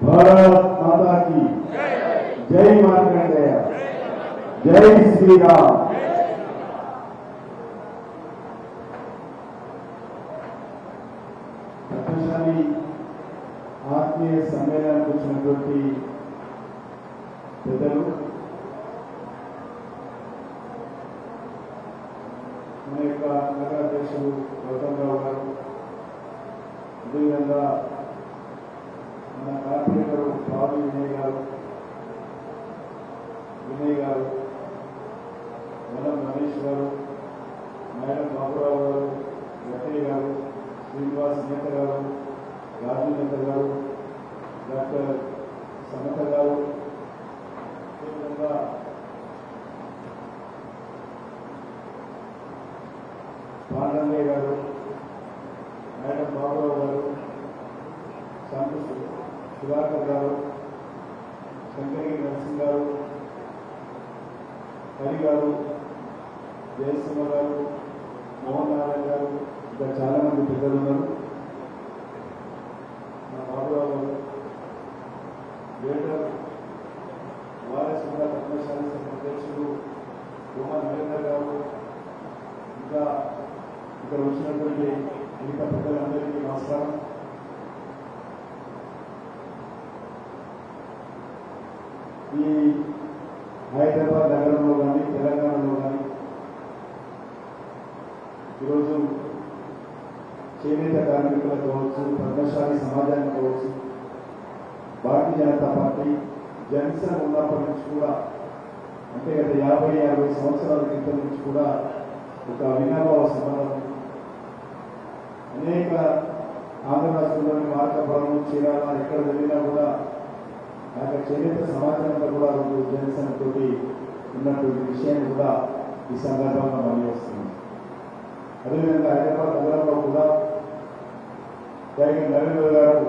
భారత్ మాతాకి జై మార్కండేయ జై శ్రీరామ్ ప్రపంచాన్ని ఆత్మీయ సమ్మేళనానికి వచ్చినటువంటి పెద్దలు మన యొక్క నగర అధ్యక్షులు గౌతమ్రావు గారు అదేవిధంగా మన కార్పొరేటర్ బాబు వినయ్ గారు వినయ్ గారు మేడం రమేష్ గారు మేడం బాబురావు గారు వెంకయ్య గారు శ్రీనివాస్ నేత గారు రాజు నేత గారు డాక్టర్ సమత గారు అదేవిధంగా పాండయ్య గారు మేడం బాబురావు గారు శాంతి సుధాకర్ గారు శంకరి నరసింహ్ గారు హరి గారు జయసింహ గారు మోహన్ నారాయణ గారు ఇంకా చాలా మంది పెద్దలు ఉన్నారు. మా బాబురావు గారు గ్రేటర్ వారసుల పద్మశాల అధ్యక్షుడు కుమార్ ఉమా నరేంద్ర గారు ఇంకా ఇక్కడ వచ్చినటువంటి మిగతా పెద్దలందరికీ నమస్కారం. ఈ హైదరాబాద్ నగరంలో కానీ తెలంగాణలో కానీ ఈరోజు చేనేత కార్మికులకు కావచ్చు పద్మశాలి సమాజానికి కావచ్చు భారతీయ జనతా పార్టీ జనసేన ఉన్నప్పటి నుంచి కూడా అంటే గత యాభై అరవై సంవత్సరాల క్రితం నుంచి కూడా ఒక అవినాభావ సంబంధం అనేక ఆంధ్ర రాష్ట్రంలోని మార్గపురం చీరాల ఎక్కడ వెళ్ళినా కూడా ఆ యొక్క చేనేత సమాజంలో కూడా రెండు జనసేన ఉన్నటువంటి విషయాన్ని కూడా ఈ సందర్భంగా మళ్ళీ అదేవిధంగా హైదరాబాద్ నగరంలో కూడా టైగర్ నరేంద్ర గారు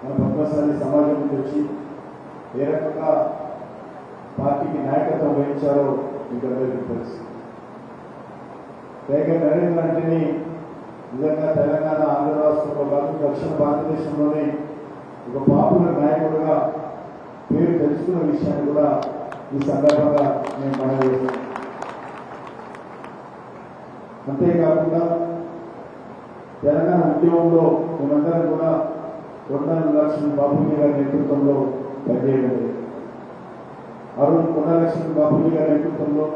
మన పద్మశాలి సమాజం నుంచి వచ్చి ఏ రకంగా పార్టీకి నాయకత్వం వహించారో మీకు అందరికీ తెలుసు టైగర్ నరేంద్ర అంటేనే నిజంగా తెలంగాణ ఆంధ్ర రాష్ట్రంలో కాదు దక్షిణ భారతదేశంలోనే ఒక పాపులర్ నాయకుడుగా పేరు తెలుసుకున్న విషయాన్ని కూడా ఈ సందర్భంగా నేను మనవి చేస్తున్నాను అంతేకాకుండా తెలంగాణ ఉద్యమంలో మనందరం కూడా కొండల లక్ష్మణ బాబుజీ గారి నేతృత్వంలో పనిచేయడం జరిగింది. ఆ రోజు కొండ లక్ష్మణ బాబుజీ గారి నేతృత్వంలో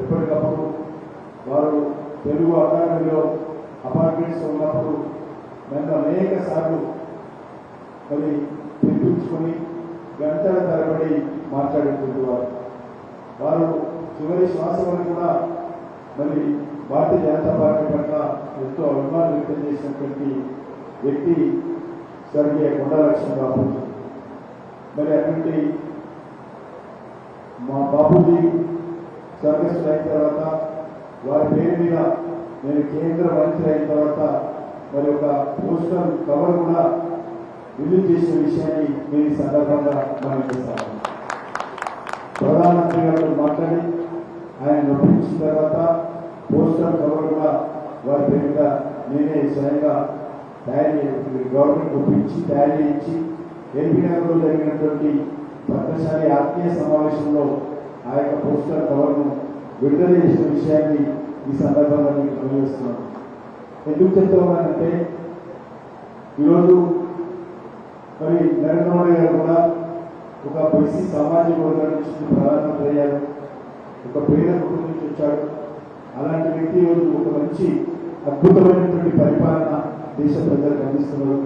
ఎప్పటికప్పుడు వారు తెలుగు అకాడమీలో అపార్ట్మెంట్స్ ఉన్నప్పుడు నన్ను అనేక సార్లు మరి పిలిపించుకొని గంటల తరబడి మాట్లాడుతుంటారు వారు వారు చివరి శ్వాస వరకు కూడా మరి భారతీయ జనతా పార్టీ పట్ల ఎంతో అభిమానం వ్యక్తం చేసినటువంటి వ్యక్తి స్వర్గీయ కొండలక్ష్మి బాబు మరి అటువంటి మా బాబుజీ స్వర్గస్థులు అయిన తర్వాత వారి పేరు మీద నేను కేంద్ర మంత్రి అయిన తర్వాత మరి ఒక పోస్టర్ కవర్ కూడా రిలీజ్ చేసిన విషయాన్ని నేను ఈ సందర్భంగా మనం చేస్తాను ప్రధానమంత్రి గారితో మాట్లాడి ఆయన ఒప్పించిన తర్వాత పోస్టర్ కవర్ కూడా వారి పేరు నేనే స్వయంగా తయారు గవర్నమెంట్ ఒప్పించి తయారు చేయించి ఎల్బీ నగర్లో జరిగినటువంటి పద్మశాలి ఆత్మీయ సమావేశంలో ఆ యొక్క పోస్టర్ కవర్ను విడుదల చేసిన విషయాన్ని ఈ సందర్భంగా మీకు తెలియజేస్తున్నాను. ఎందుకు చెప్తున్నానంటే ఈరోజు మరి నరేంద్ర మోడీ గారు కూడా ఒక బీసీ సామాజిక వర్గం నుంచి ప్రధానమంత్రి అయ్యారు. ఒక పేద కుటుంబం నుంచి వచ్చాడు. అలాంటి వ్యక్తి ఈరోజు ఒక మంచి అద్భుతమైనటువంటి పరిపాలన దేశ ప్రజలకు అందిస్తున్నారు.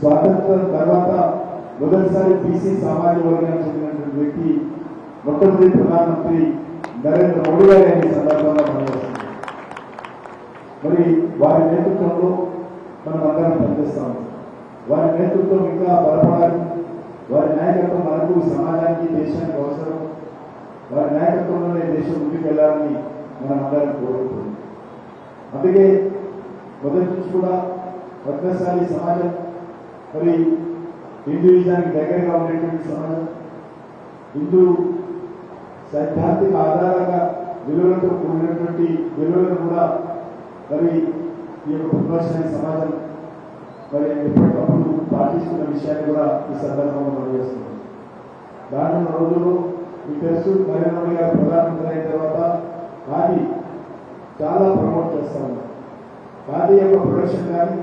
స్వాతంత్రం తర్వాత మొదటిసారి బీసీ సామాజిక వర్గానికి చెందినటువంటి వ్యక్తి మొట్టమొదటి ప్రధానమంత్రి నరేంద్ర మోడీ గారి అనే సందర్భంగా పనిచేస్తున్నారు మరి వారి నేతృత్వంలో మనం అందరం పనిచేస్తాము వారి నేతృత్వం ఇంకా బలపడాలి. వారి నాయకత్వం మనకు సమాజానికి దేశానికి అవసరం. వారి నాయకత్వంలోనే దేశం ముందుకు వెళ్ళాలని మనం అందరం కోరుకుంటున్నాం. అందుకే మొదటి నుంచి కూడా పద్మశాలి సమాజం మరి హిందూయిజానికి దగ్గరగా ఉండేటువంటి సమాజం హిందూ సైద్ధాంతిక ఆధారంగా విలువలతో కూడినటువంటి విలువలను కూడా మరి ఈ యొక్క పద్మశాలి సమాజం మరి ఎప్పటికప్పుడు పాటిస్తున్న విషయాన్ని కూడా ఈ సందర్భంగా మనం చేస్తున్నాం. రానున్న రోజుల్లో మీకు తెలుసు నరేంద్ర మోడీ గారు ప్రధానమంత్రి అయిన తర్వాత ఖాదీ చాలా ప్రమోట్ చేస్తా ఉన్నారు ఖాదీ యొక్క ప్రొడక్షన్ కానీ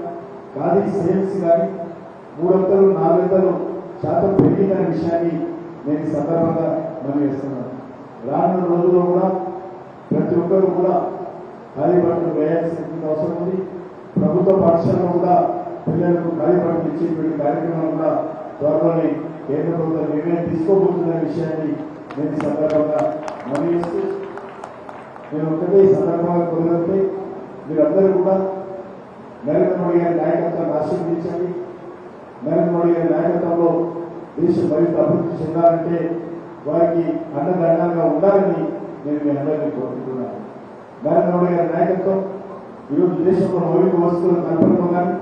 ఖాదీ సేల్స్ కానీ మూడొంతలు నాలుగొంతలు శాతం పెరిగిందనే విషయాన్ని నేను ఈ సందర్భంగా మనం చేస్తున్నాను రానున్న రోజుల్లో కూడా ప్రతి ఒక్కరు కూడా ఖాళీ బట్టలు వేయాల్సిన అవసరం ఉంది. ప్రభుత్వ పాఠశాలలో కూడా పిల్లలకు ఖాళీ ఇచ్చేటువంటి కార్యక్రమాలు కూడా త్వరలోనే కేంద్ర ప్రభుత్వం నిర్ణయం తీసుకోబోతున్న విషయాన్ని నేను సందర్భంగా మనవి నేను ఒక్కటే సందర్భంగా కోరితే మీరందరూ కూడా నరేంద్ర మోడీ గారి నాయకత్వాన్ని ఆశీర్వదించండి. నరేంద్ర మోడీ గారి నాయకత్వంలో దేశం మరింత అభివృద్ధి చెందాలంటే వారికి అండదండంగా ఉండాలని నేను మీ అందరినీ కోరుకుంటున్నాను. నరేంద్ర మోడీ గారి నాయకత్వం ఈరోజు దేశంలో మౌలిక వస్తువులను కల్పనలో కానీ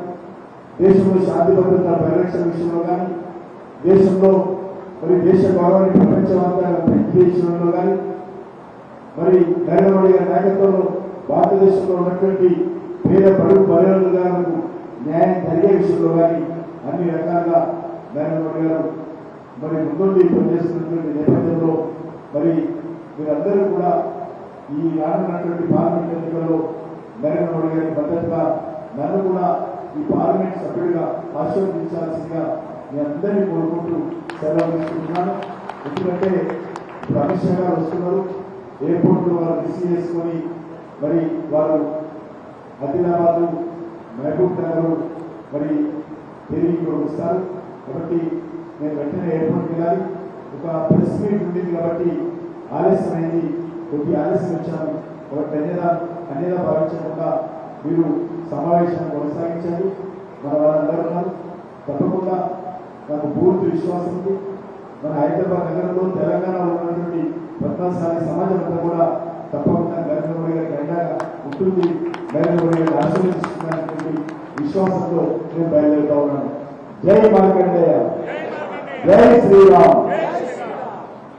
దేశంలో శాంతి భద్రత పరిరక్షణ విషయంలో కానీ దేశంలో మరి దేశ గౌరవాన్ని ప్రపంచమంతా ప్రతిష్ఠించడంలో కానీ మరి నరేంద్ర మోడీ గారి నాయకత్వంలో భారతదేశంలో ఉన్నటువంటి పేద పడుగు బలగాలకు న్యాయం జరిగే విషయంలో కానీ అన్ని రకాలుగా నరేంద్ర మోడీ గారు మరి ముందుండి పనిచేస్తున్నటువంటి నేపథ్యంలో మరి మీరందరూ కూడా ఈ రానున్నటువంటి పార్లమెంట్ ఎన్నికల్లో నరేంద్ర మోడీ గారి భద్రతగా నన్ను కూడా ఈ పార్లమెంట్ సభ్యుడిగా ఆశీర్వదించాల్సిందిగా మీ అందరినీ కోరుకుంటూ సెలవు తీసుకుంటున్నాను. ఎందుకంటే అమిత్ షా గారు వస్తున్నారు. ఎయిర్పోర్ట్ వారు రిసీవ్ చేసుకొని మరి వారు ఆదిలాబాద్ మహబూబ్ నగర్ మరి తిరిగి వస్తారు. కాబట్టి నేను వెంటనే ఎయిర్పోర్ట్కి వెళ్ళాలి. ఒక ప్రెస్ మీట్ ఉండింది కాబట్టి ఆలస్యమైంది. కొద్ది ఆలస్యం వచ్చాను. కాబట్టి అన్యదా అన్యదా భావించకుండా మీరు సమావేశాన్ని కొనసాగించారు. మన వాళ్ళందరూ ఉన్నారు. తప్పకుండా నాకు పూర్తి విశ్వాసం ఉంది. మన హైదరాబాద్ నగరంలో తెలంగాణలో ఉన్నటువంటి పద్నాలుగు సమాజం అంతా కూడా తప్పకుండా నరేంద్ర మోడీ గారికి అండగా ఉంటుంది. నరేంద్ర మోడీ గారిని ఆశీర్వదిస్తున్నటువంటి విశ్వాసంతో నేను బయలుదేరుతా ఉన్నాను. జై మార్కండేయ జై శ్రీరామ్.